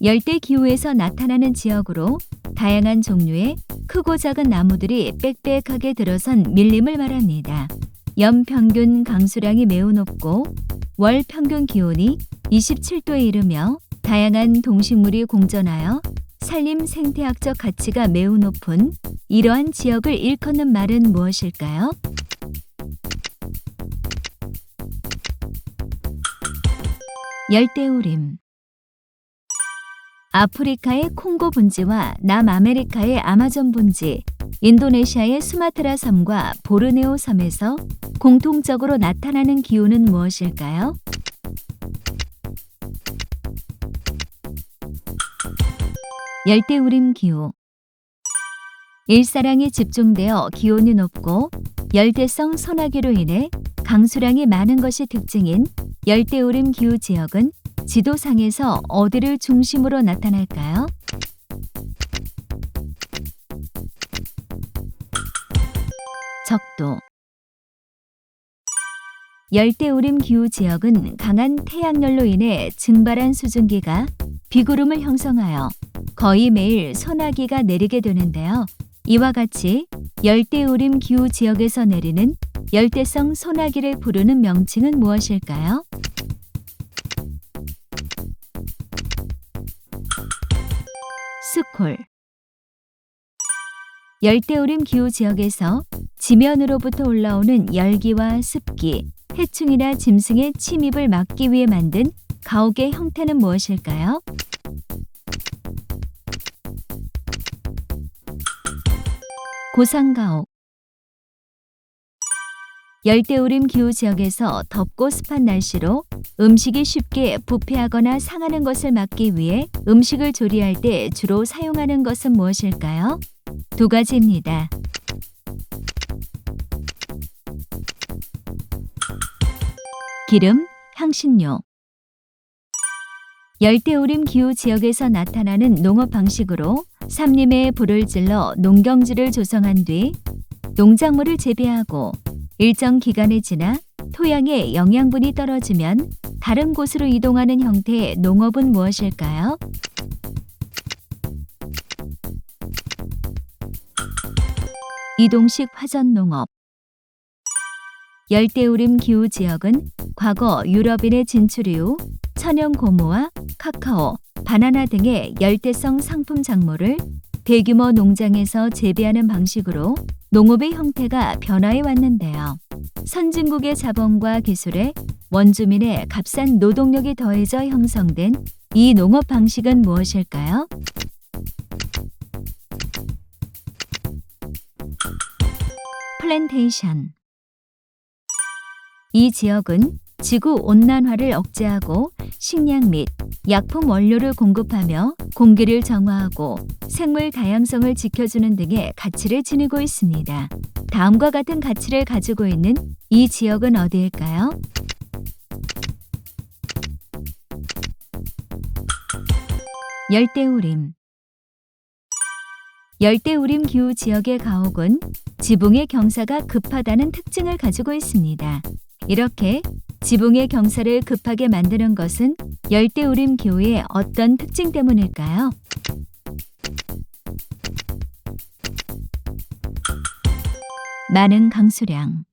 열대 기후에서 나타나는 지역으로 다양한 종류의 크고 작은 나무들이 빽빽하게 들어선 밀림을 말합니다. 연 평균 강수량이 매우 높고 월 평균 기온이 27도에 이르며 다양한 동식물이 공존하여 산림 생태학적 가치가 매우 높은 이러한 지역을 일컫는 말은 무엇일까요? 열대우림 아프리카의 콩고 분지와 남아메리카의 아마존 분지, 인도네시아의 수마트라 섬과 보르네오 섬에서 공통적으로 나타나는 기후는 무엇일까요? 열대우림 기후 일사량이 집중되어 기온이 높고 열대성 소나기로 인해 강수량이 많은 것이 특징인 열대우림 기후 지역은 지도상에서 어디를 중심으로 나타날까요? 적도 열대우림 기후 지역은 강한 태양열로 인해 증발한 수증기가 비구름을 형성하여 거의 매일 소나기가 내리게 되는데요. 이와 같이 열대우림 기후 지역에서 내리는 열대성 소나기를 부르는 명칭은 무엇일까요? 콜 열대우림 기후 지역에서 지면으로부터 올라오는 열기와 습기, 해충이나 짐승의 침입을 막기 위해 만든 가옥의 형태는 무엇일까요? 고상가옥 열대우림 기후 지역에서 덥고 습한 날씨로 음식이 쉽게 부패하거나 상하는 것을 막기 위해 음식을 조리할 때 주로 사용하는 것은 무엇일까요? 두 가지입니다. 기름, 향신료 열대우림 기후 지역에서 나타나는 농업 방식으로 삼림에 불을 질러 농경지를 조성한 뒤 농작물을 재배하고 일정 기간이 지나 토양에 영양분이 떨어지면 다른 곳으로 이동하는 형태의 농업은 무엇일까요? 이동식 화전 농업 열대우림 기후 지역은 과거 유럽인의 진출 이후 천연 고무와 카카오, 바나나 등의 열대성 상품 작물을 대규모 농장에서 재배하는 방식으로 농업의 형태가 변화해 왔는데요. 선진국의 자본과 기술에 원주민의 값싼 노동력이 더해져 형성된 이 농업 방식은 무엇일까요? 플랜테이션 이 지역은 지구 온난화를 억제하고 식량 및 약품 원료를 공급하며 공기를 정화하고 생물 다양성을 지켜주는 등의 가치를 지니고 있습니다. 다음과 같은 가치를 가지고 있는 이 지역은 어디일까요? 열대우림 열대우림 기후 지역의 가옥은 지붕의 경사가 급하다는 특징을 가지고 있습니다. 이렇게 지붕의 경사를 급하게 만드는 것은 열대우림 기후의 어떤 특징 때문일까요? 많은 강수량